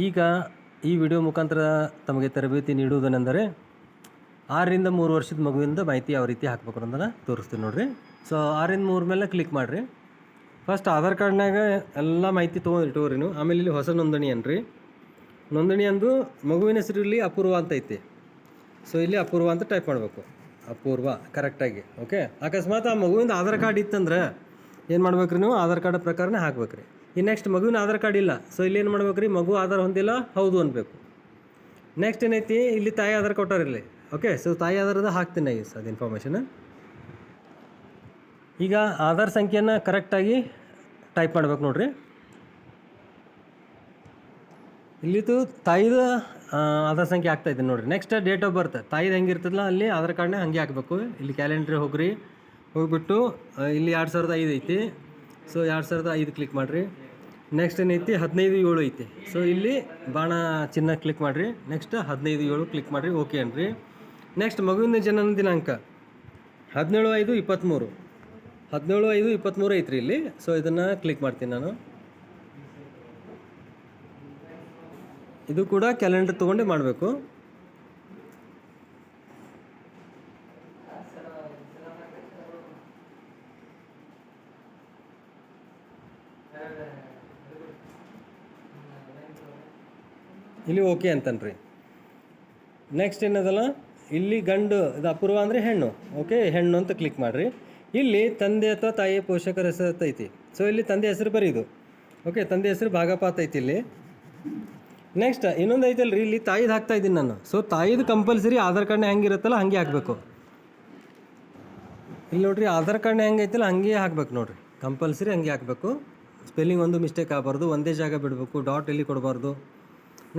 ಈಗ ಈ ವಿಡಿಯೋ ಮುಖಾಂತರ ತಮಗೆ ತರಬೇತಿ ನೀಡುವುದನೆಂದರೆ ಆರರಿಂದ ಮೂರು ವರ್ಷದ ಮಗುವಿಂದ ಮಾಹಿತಿ ಯಾವ ರೀತಿ ಹಾಕ್ಬೇಕು ಅನ್ನೋದನ್ನು ತೋರಿಸ್ತೀನಿ ನೋಡಿರಿ. ಸೊ ಆರಿಂದ ಮೂರು ಮೇಲೆ ಕ್ಲಿಕ್ ಮಾಡಿರಿ. ಫಸ್ಟ್ ಆಧಾರ್ ಕಾರ್ಡ್ನಾಗ ಎಲ್ಲ ಮಾಹಿತಿ ತೊಗೊಂಡು ಇಟ್ಕೋರಿ ನೀವು. ಆಮೇಲೆ ಇಲ್ಲಿ ಹೊಸ ನೋಂದಣಿ ಅನ್ರಿ ನೋಂದಣಿ ಅಂದು ಮಗುವಿನ ಹೆಸರಲ್ಲಿ ಅಪೂರ್ವ ಅಂತ ಐತಿ. ಸೊ ಇಲ್ಲಿ ಅಪೂರ್ವ ಅಂತ ಟೈಪ್ ಮಾಡಬೇಕು. ಅಪೂರ್ವ ಕರೆಕ್ಟಾಗಿ ಓಕೆ ಅಕಸ್ಮಾತ್ ಆ ಮಗುವಿಂದ ಆಧಾರ್ ಕಾರ್ಡ್ ಇತ್ತಂದ್ರೆ ಏನು ಮಾಡ್ಬೇಕ್ರಿ ನೀವು? ಆಧಾರ್ ಕಾರ್ಡ್ ಪ್ರಕಾರನೇ ಹಾಕ್ಬೇಕ್ರಿ. ಈ ನೆಕ್ಸ್ಟ್ ಮಗುವಿನ ಆಧಾರ್ ಕಾರ್ಡ್ ಇಲ್ಲ. ಸೊ ಇಲ್ಲಿ ಏನು ಮಾಡ್ಬೇಕ್ರಿ? ಮಗು ಆಧಾರ್ ಹೊಂದಿಲ್ಲ, ಹೌದು ಅನ್ಬೇಕು. ನೆಕ್ಸ್ಟ್ ಏನೈತಿ? ಇಲ್ಲಿ ತಾಯಿ ಆಧಾರ್ ಕೊಟ್ಟಾರಿಲ್ಲಿ ಓಕೆ ಸೊ ತಾಯಿ ಆಧಾರದ ಹಾಕ್ತೀನಿ ಈಗ ಅದು ಇನ್ಫಾರ್ಮೇಷನ್ ಈಗ ಆಧಾರ್ ಸಂಖ್ಯೆಯನ್ನು ಕರೆಕ್ಟಾಗಿ ಟೈಪ್ ಮಾಡ್ಬೇಕು ನೋಡ್ರಿ. ಇಲ್ಲಿತು ತಾಯಿದ ಆಧಾರ್ ಸಂಖ್ಯೆ ಆಗ್ತಾ ನೋಡಿರಿ ನೋಡ್ರಿ. ನೆಕ್ಸ್ಟ್ ಡೇಟ್ ಆಫ್ ಬರ್ತ್ ತಾಯಿದು ಹೆಂಗಿರ್ತದಲ್ಲ ಅಲ್ಲಿ? ಆಧಾರ್ ಕಾರ್ಡ್ನೇ ಹಂಗೆ ಹಾಕಬೇಕು. ಇಲ್ಲಿ ಕ್ಯಾಲೆಂಡ್ರಿಗೆ ಹೋಗ್ರಿ. ಹೋಗ್ಬಿಟ್ಟು ಇಲ್ಲಿ ಎರಡು ಸಾವಿರದ ಐದು ಐತಿ. ಸೊ ಎರಡು ಸಾವಿರದ ಐದು ಕ್ಲಿಕ್ ಮಾಡಿರಿ. ನೆಕ್ಸ್ಟ್ ಏನೈತಿ? ಹದಿನೈದು ಏಳು ಐತಿ. ಸೊ ಇಲ್ಲಿ ಬಾಣ ಚಿನ್ನ ಕ್ಲಿಕ್ ಮಾಡಿರಿ. ನೆಕ್ಸ್ಟ್ ಹದಿನೈದು ಏಳು ಕ್ಲಿಕ್ ಮಾಡಿರಿ. ಓಕೆ ಅನ್ರಿ. ನೆಕ್ಸ್ಟ್ ಮಗುವಿನ ಜನನ ದಿನಾಂಕ. ಹದಿನೇಳು ಐದು ಇಪ್ಪತ್ತ್ಮೂರು ಹದಿನೇಳು ಐದು ಇಪ್ಪತ್ತ್ಮೂರು ಐತ್ರಿ ಇಲ್ಲಿ. ಸೊ ಇದನ್ನು ಕ್ಲಿಕ್ ಮಾಡ್ತೀನಿ ನಾನು. ಇದು ಕೂಡ ಕ್ಯಾಲೆಂಡರ್ ತೊಗೊಂಡೆ ಮಾಡಬೇಕು. ಇಲ್ಲಿ ಓಕೆ ಅಂತನ್ರಿ. ನೆಕ್ಸ್ಟ್ ಏನದಲ್ಲ? ಇಲ್ಲಿ ಗಂಡು, ಇದು ಅಪೂರ್ವ ಅಂದರೆ ಹೆಣ್ಣು. ಓಕೆ ಹೆಣ್ಣು ಅಂತ ಕ್ಲಿಕ್ ಮಾಡಿರಿ. ಇಲ್ಲಿ ತಂದೆ ಅಥವಾ ತಾಯಿಯ ಪೋಷಕರ ಹೆಸರು ಐತಿ. ಸೊ ಇಲ್ಲಿ ತಂದೆ ಹೆಸರು ಬರೀದು. ಓಕೆ ತಂದೆ ಹೆಸರು ಭಾಗಪಾತ ಐತಿ ಇಲ್ಲಿ. ನೆಕ್ಸ್ಟ್ ಇನ್ನೊಂದು ಐತಲ್ರಿ, ಇಲ್ಲಿ ತಾಯಿದು ಹಾಕ್ತಾ ಇದ್ದೀನಿ ನಾನು. ಸೊ ತಾಯಿದು ಕಂಪಲ್ಸರಿ ಆಧಾರ್ ಕಾರ್ಡ್ನ ಹೆಂಗಿರುತ್ತಲ್ಲ ಹಂಗೆ ಹಾಕಬೇಕು. ಇಲ್ಲಿ ನೋಡ್ರಿ, ಆಧಾರ್ ಕಾರ್ಡ್ನ ಹೆಂಗೆ ಐತಲ್ಲ, ಹಂಗೆ ಹಾಕ್ಬೇಕು ನೋಡ್ರಿ. ಕಂಪಲ್ಸರಿ ಹಂಗೆ ಹಾಕಬೇಕು. ಸ್ಪೆಲ್ಲಿಂಗ್ ಒಂದು ಮಿಸ್ಟೇಕ್ ಆಗಬಾರ್ದು, ಒಂದೇ ಜಾಗ ಬಿಡಬೇಕು, ಡಾಟ್ ಎಲ್ಲಿ ಕೊಡಬಾರ್ದು.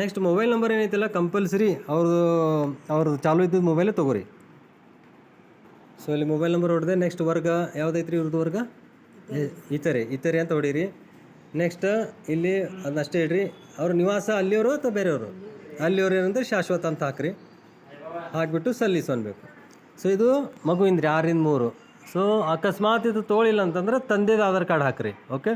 ನೆಕ್ಸ್ಟ್ ಮೊಬೈಲ್ ನಂಬರ್ ಏನೈತಲ್ಲ ಕಂಪಲ್ಸರಿ ಅವ್ರದ್ದು ಅವ್ರದ್ದು ಚಾಲು ಇದ್ದಿದ್ದು ಮೊಬೈಲೇ ತೊಗೋರಿ. ಸೊ ಇಲ್ಲಿ ಮೊಬೈಲ್ ನಂಬರ್ ಹೊಡೆದೆ ನೆಕ್ಸ್ಟ್ ವರ್ಗ, ಯಾವುದೈತ್ರಿ ಇವ್ರದ್ದು ವರ್ಗ? ಇತರೆ ಇತರೆ ಅಂತ ಹೊಡೀರಿ. ನೆಕ್ಸ್ಟ್ ಇಲ್ಲಿ ಅದನ್ನಷ್ಟೇ ಇಡ್ರಿ ಅವ್ರ ನಿವಾಸ ಅಲ್ಲಿಯವರು ಅಥವಾ ಬೇರೆಯವರು? ಅಲ್ಲಿಯವರು ಏನಂದ್ರೆ ಶಾಶ್ವತ ಅಂತ ಹಾಕ್ರಿ. ಹಾಕಿಬಿಟ್ಟು ಸಲ್ಲಿಸು ಅನ್ಬೇಕು. ಸೊ ಇದು ಮಗುವಿಂದ್ರಿ ಆರಿಂದ ಮೂರು. ಸೊ ಅಕಸ್ಮಾತ್ ಇದು ತೋಳಿಲ್ಲ ಅಂತಂದ್ರೆ ತಂದೆದು ಆಧಾರ್ ಕಾರ್ಡ್ ಹಾಕ್ರಿ ಓಕೆ